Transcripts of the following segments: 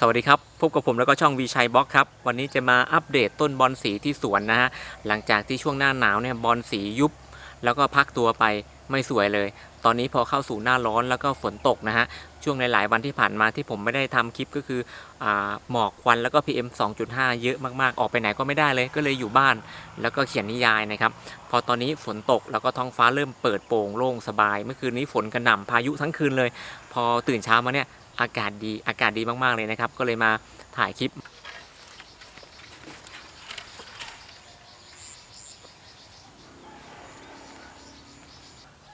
สวัสดีครับ พบกับผมแล้วก็ช่องวีชัยบล็อกครับ วันนี้จะมาอัปเดตต้นบอลสีที่สวนนะฮะ หลังจากที่ช่วงหน้าหนาวเนี่ยบอลสียุบ แล้วก็พักตัวไปไม่สวยเลย ตอนนี้พอเข้าสู่หน้าร้อนแล้วก็ฝนตกนะฮะ ช่วงหลาย ๆ วันที่ผ่านมาที่ผมไม่ได้ทำคลิปก็คืออหมอกควันแล้วก็ PM 2.5 เยอะมาก ๆ ออกไปไหนก็ไม่ได้เลย ก็เลยอยู่บ้าน แล้วก็เขียนนิยายนะครับ พอตอนนี้ฝนตกแล้วก็ท้องฟ้าเริ่มเปิดโปร่งโล่งสบาย เมื่อคืนนี้ฝนกระหน่ำพายุทั้งคืนเลย พอตื่นเช้ามาเนี่ย อากาศดีอากาศดีมากๆเลยนะครับ ก็เลยมาถ่ายคลิป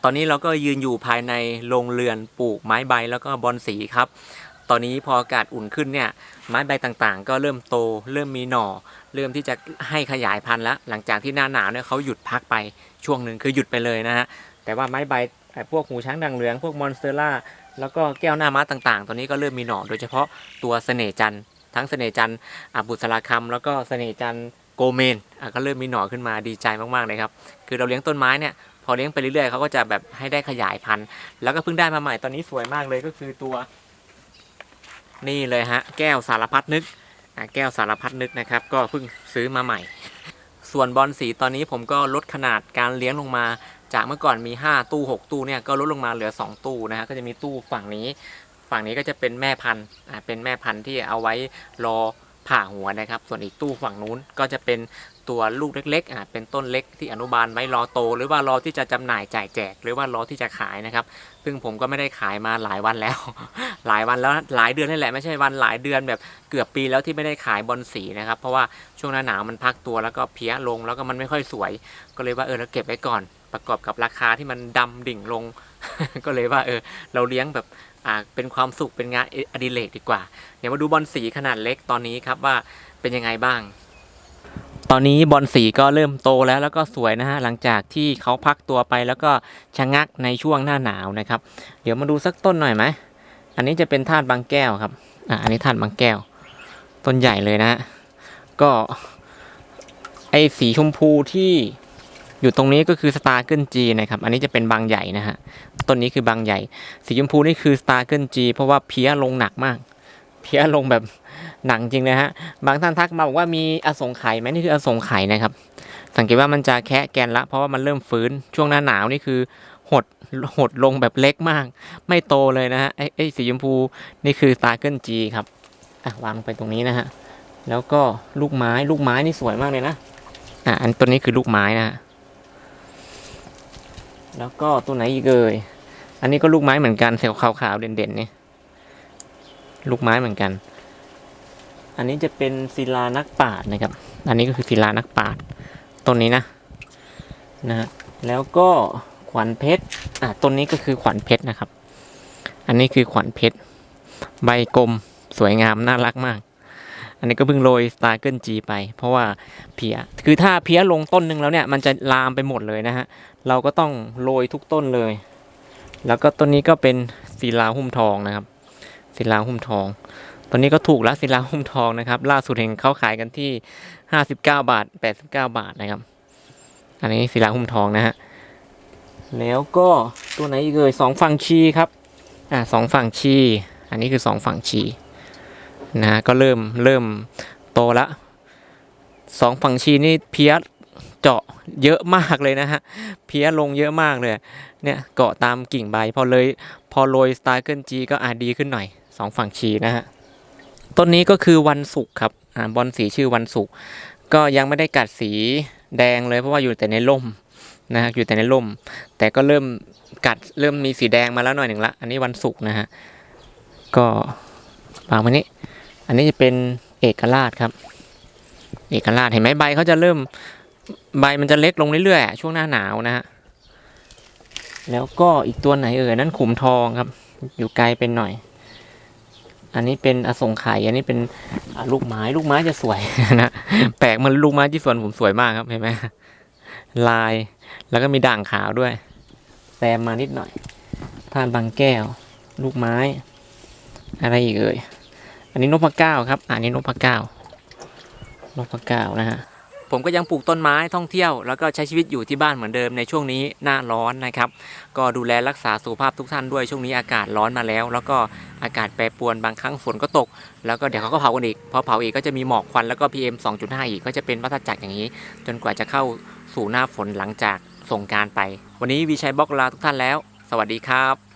ตอนนี้เราก็ยืนอยู่ภายในโรงเรือนปลูกไม้ใบแล้วก็บอนสีครับ ตอนนี้พออากาศอุ่นขึ้นเนี่ยไม้ใบต่างๆ ก็เริ่มโต เริ่มมีหน่อ เริ่มที่จะให้ขยายพันธุ์แล้ว หลังจากที่หน้าหนาวเนี่ยเขาหยุดพักไปช่วงหนึ่งคือหยุดไปเลยนะฮะแต่ว่าไม้ใบพวกหูช้างดังเหลืองพวกมอนสเตอร่า แล้วก็แก้วหน้าม้าต่างๆตอนนี้ก็เริ่มมีหน่อโดยเฉพาะตัวเสน่จันทั้งเสน่จันอบุษราคำแล้วก็เสน่จันโกเมนก็เริ่มมีหน่อขึ้นมาดีใจมากๆเลยครับ คือเราเลี้ยงต้นไม้เนี่ยพอเลี้ยงไปเรื่อยๆเขาก็จะแบบให้ได้ขยายพันธุ์ แล้วก็เพิ่งได้มาใหม่ตอนนี้สวยมากเลยก็คือตัว นี่เลยฮะแก้วสารพัดนึกแก้วสารพัดนึกนะครับ ก็เพิ่งซื้อมาใหม่ ส่วนบอลสีตอนนี้ผมก็ลดขนาดการเลี้ยงลงมา จากเมื่อก่อนมี 5 ตู้ 6 ตู้เนี่ยก็ลดลงมาเหลือ 2 ตู้นะฮะก็จะมีตู้ฝั่งนี้ ฝั่งนี้ก็จะเป็นแม่พันธุ์อ่าเป็นแม่พันธุ์ที่เอาไว้รอผ่าหัวนะครับ ส่วนอีกตู้ฝั่งนู้นก็จะเป็นตัวลูกเล็กๆอ่าเป็นต้นเล็กที่อนุบาลไว้รอโต หรือว่ารอที่จะจำหน่ายจ่ายแจก หรือว่ารอที่จะขายนะครับ ซึ่งผมก็ไม่ได้ขายมาหลายวันแล้ว หลายวันแล้วหลายเดือนนี่แหละไม่ใช่วันหลายเดือนแบบเกือบปีแล้วที่ไม่ได้ขายบอลสีนะครับ เพราะว่าช่วงหน้าหนาวมันพักตัวแล้วก็เพี้ยลงแล้วก็มันไม่ค่อยสวย ก็เลยว่าเออเราเก็บไว้ก่อน ประกอบกับราคาที่มันดำดิ่งลง ก็เลยว่าเออเราเลี้ยงแบบอ่าเป็นความสุขเป็นงานอดิเรกดีกว่า เดี๋ยวมาดูบอลสีขนาดเล็กตอนนี้ครับว่าเป็นยังไงบ้าง ตอนนี้บอลสีก็เริ่มโตแล้วแล้วก็สวยนะฮะหลังจากที่เขาพักตัวไปแล้วก็ชะงักในช่วงหน้าหนาวนะครับ เดี๋ยวมาดูสักต้นหน่อยไหมอันนี้จะเป็นธาตุบางแก้วครับอะอันนี้ธาตุบางแก้ว ต้นใหญ่เลยนะฮะก็ไอสีชมพูที่ อยู่ตรงนี้ก็คือสตาร์เกิลจีนะครับ อันนี้จะเป็นบางใหญ่นะฮะ ต้นนี้คือบางใหญ่ สีชมพูนี่คือสตาร์เกิลจีเพราะว่าเพี้ยลงหนักมาก เพี้ยลงแบบหนักจริงนะฮะ บางท่านทักมาบอกว่ามีอสงไขยไหมนี่คืออสงไขยนะครับ สังเกตว่ามันจะแคะแกนละ เพราะว่ามันเริ่มฟื้น ช่วงหน้าหนาวนี่คือหดหดลงแบบเล็กมาก ไม่โตเลยนะฮะ ไอ้ไอ้สีชมพูนี่คือสตาร์เกิลจีครับ อะวางลงไปตรงนี้นะฮะ แล้วก็ลูกไม้ ลูกไม้นี่สวยมากเลยนะ อะ อันตัวนี้คือลูกไม้นะฮะ แล้วก็ตัวไหนอีกเอ่ยอันนี้ก็ลูกไม้เหมือนกันเซลล์ขาวๆเด่นๆนี่ลูกไม้เหมือนกัน อันนี้จะเป็นศิลานักปราชญ์นะครับ อันนี้ก็คือศิลานักปราชญ์ต้นนี้นะนะฮะแล้วก็ขวัญเพชรอะต้นนี้ก็คือขวัญเพชรนะครับ อันนี้คือขวัญเพชร ใบกลมสวยงามน่ารักมาก อันนี้ก็เพิ่งโรยสตาร์เกิลจีไป เพราะว่าเพียคือถ้าเพียลงต้นหนึ่งแล้วเนี่ยมันจะลามไปหมดเลยนะฮะ เราก็ต้องโรยทุกต้นเลย แล้วก็ต้นนี้ก็เป็นศิลาหุ้มทองนะครับศิลาหุ้มทองตอนนี้ก็ถูกแล้วศิลาหุ้มทองนะครับ ล่าสุดเห็นเขาขายกันที่ 59 บาท 89 บาทนะครับ อันนี้ศิลาหุ้มทองนะฮะแล้วก็ตัวไหนอีกเลยสองฝั่งชีครับอ่าสองฝั่งชี อันนี้คือสองฝั่งชี นะ ก็เริ่มเริ่มโตละสองฝั่งชีนี่เพี้ยเจาะเยอะมากเลยนะฮะ เพี้ยลงเยอะมากเลย เนี่ยเกาะตามกิ่งใบพอเลยพอโรยสตาร์เกิลจีก็อาจดีขึ้นหน่อยสองฝั่งชีนะฮะ ต้นนี้ก็คือวันศุกร์ครับอ่าบอลสีชื่อวันศุกร์ก็ยังไม่ได้กัดสีแดงเลยเพราะว่าอยู่แต่ในร่มนะฮะอยู่แต่ในร่ม แต่ก็เริ่มกัดเริ่มมีสีแดงมาแล้วหน่อยหนึ่งละ อันนี้วันศุกร์นะฮะ ก็วางไว้นี้ อันนี้จะเป็นเอกราชครับ เอกราชเห็นไหมใบเขาจะเริ่มใบมันจะเล็กลงเรื่อยๆช่วงหน้าหนาวนะฮะแล้วก็อีกตัวไหนเอ่ยนั่นขุมทองครับ อยู่ไกลเป็นหน่อย อันนี้เป็นอสงไขยอันนี้เป็นลูกไม้ลูกไม้จะสวยนะแปลกมันลูกไม้ที่สวนผมสวยมากครับเห็นไหมลายแล้วก็มีด่างขาวด้วยแซมมานิดหน่อยท่านบางแก้ว ลูกไม้ อะไรอีกเอ่ย อันนี้นพเก้าครับ อันนี้นพเก้านพเก้านะฮะผมก็ยังปลูกต้นไม้ท่องเที่ยว แล้วก็ใช้ชีวิตอยู่ที่บ้านเหมือนเดิมในช่วงนี้หน้าร้อนนะครับ ก็ดูแลรักษาสุขภาพทุกท่านด้วยช่วงนี้อากาศร้อนมาแล้ว แล้วก็อากาศแปรปรวนบางครั้งฝนก็ตก แล้วก็เดี๋ยวเขาก็เผากันอีกพอเผาอีกก็จะมีหมอกควันแล้วก็ PM 2.5 อีกก็จะเป็นวัฏจักรอย่างนี้ จนกว่าจะเข้าสู่หน้าฝนหลังจากส่งการไป วันนี้วีชัยบล็อกลาทุกท่านแล้ว สวัสดีครับ